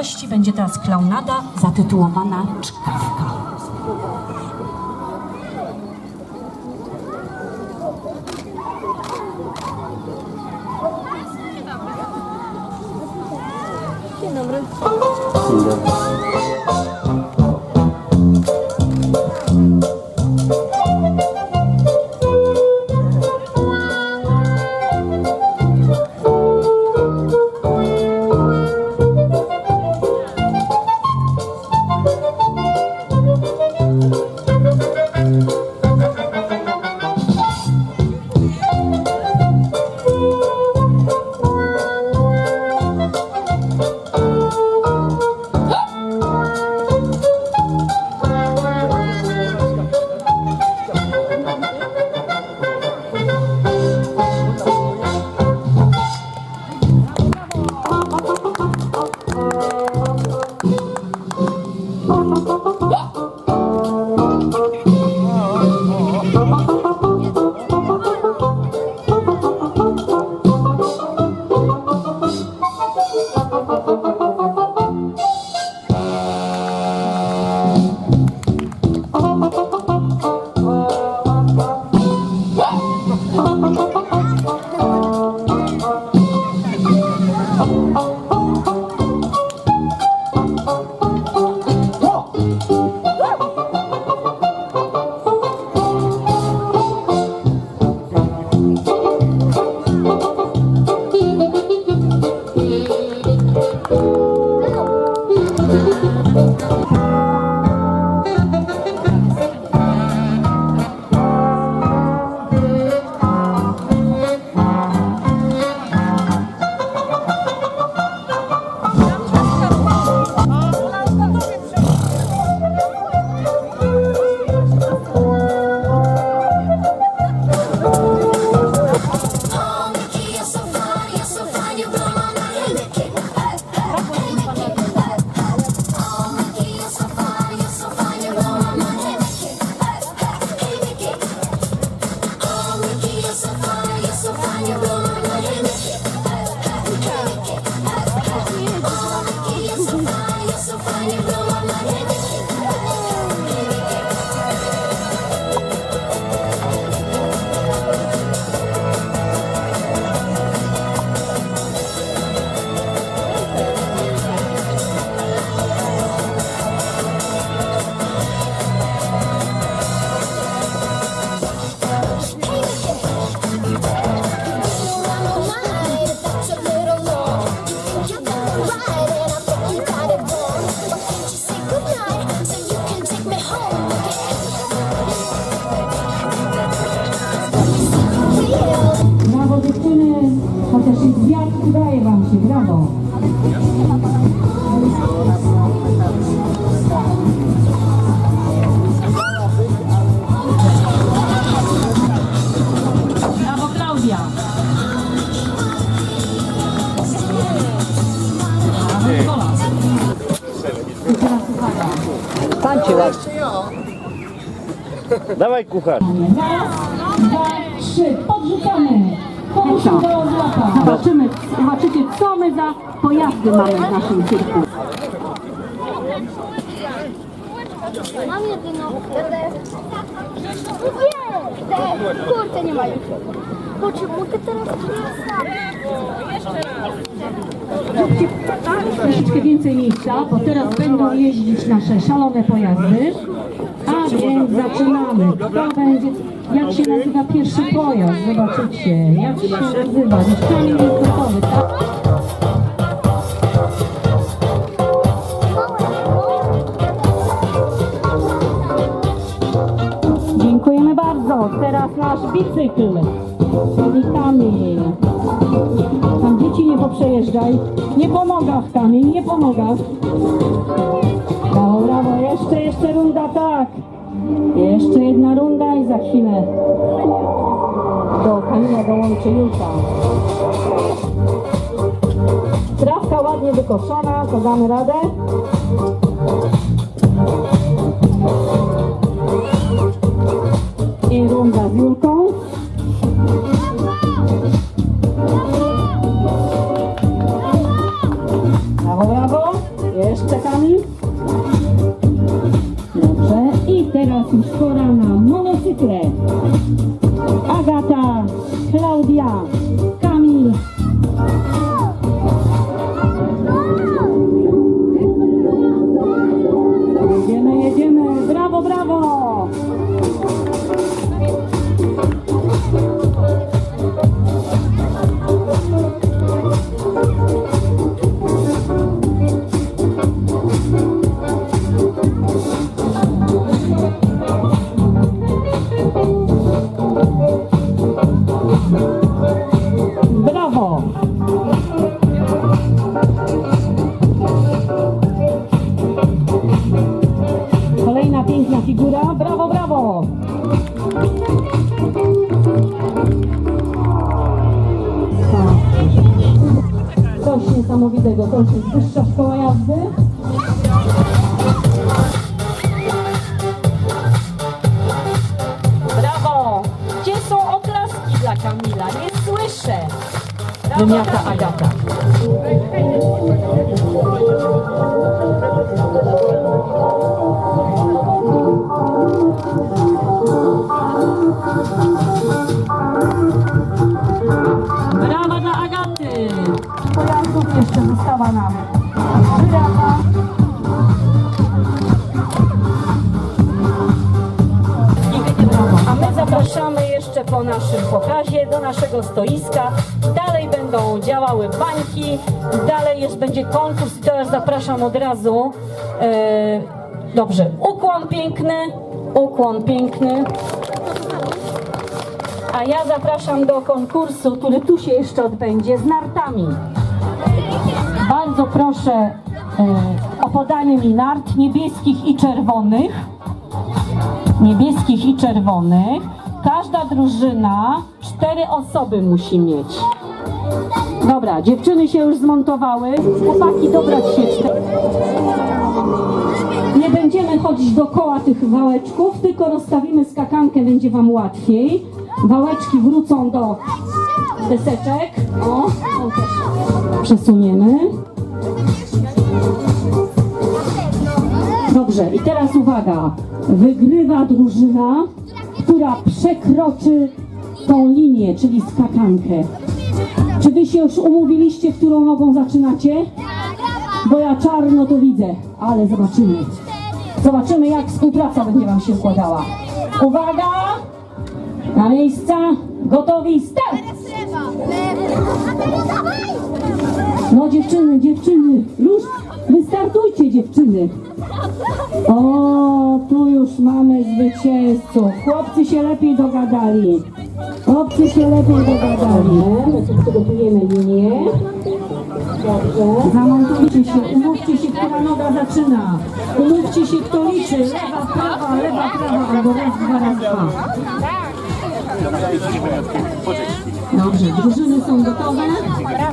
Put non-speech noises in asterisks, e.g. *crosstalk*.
radości będzie teraz klaunada zatytułowana Czkawka. Dzień dobry. Oh, *laughs* wiatr, udaje wam się, brawo. Brawo Klaudia. Brawo Nikola. I teraz uwaga. Tańczy ładnie. Dawaj kucharz. Raz, dwa, trzy. Złota. Zobaczymy, zobaczycie, co my za pojazdy mamy w naszym cyrku. Mam jedyną. Nie! Kurczę, nie mają. Kurczę, mogę teraz Zróbcie troszeczkę więcej miejsca, bo teraz będą jeździć nasze szalone pojazdy. A więc zaczynamy. Kto będzie, jak się nazywa pierwszy pojazd? Zobaczycie, jak się nazywa. Kamień gotowy, tak? Dziękujemy bardzo. Teraz nasz bicykl. Czyli kamień. Tam dzieci nie poprzejeżdżaj. Nie pomogę w kamień, nie pomogę. Brawo. Jeszcze, jeszcze runda, tak. Jeszcze jedna runda i za chwilę do kamienia dołączy Julka. Trawka ładnie wykoszona, to damy radę. I runda z Julką. Brawo, brawo. czekamy. Dobrze. Pora na monocykle. Agata, Klaudia, Kamil. Jedziemy, jedziemy. Brawo. Brawo. Niesamowitego. To już jest wyższa szkoła jazdy. Brawo! Gdzie są oklaski dla Kamila? Nie słyszę. Wymiata Agata. Jeszcze została nam żyrafa. A my zapraszamy jeszcze po naszym pokazie do naszego stoiska. Dalej będą działały bańki, dalej jest, będzie konkurs i teraz zapraszam od razu. E, dobrze, ukłon piękny, ukłon piękny. A ja zapraszam do konkursu, który tu się jeszcze odbędzie z nartami. Bardzo proszę e, o podanie mi nart niebieskich i czerwonych niebieskich i czerwonych. Każda drużyna cztery osoby musi mieć. Dobra, dziewczyny się już zmontowały. Chłopaki, dobrać się cztery. Nie będziemy chodzić dookoła tych wałeczków, tylko rozstawimy skakankę, będzie Wam łatwiej. Wałeczki wrócą do deseczek. O, przesuniemy. Dobrze, i teraz uwaga. Wygrywa drużyna, która przekroczy tą linię, czyli skakankę. Czy wy się już umówiliście, którą nogą zaczynacie? Bo ja czarno to widzę, ale zobaczymy. Zobaczymy, jak współpraca będzie wam się układała. Uwaga! Na miejsca, gotowi, start! No dziewczyny, dziewczyny, już wystartujcie dziewczyny. O, tu już mamy zwycięzców. Chłopcy się lepiej dogadali. Chłopcy się lepiej dogadali. My tu przygotujemy linię. Dobrze. Zamontujcie się, umówcie się, która noga zaczyna. Umówcie się, kto liczy. Lewa, prawa, lewa, prawa, albo raz, dwa, raz, dwa. Dobrze, drużyny są gotowe. Dobra,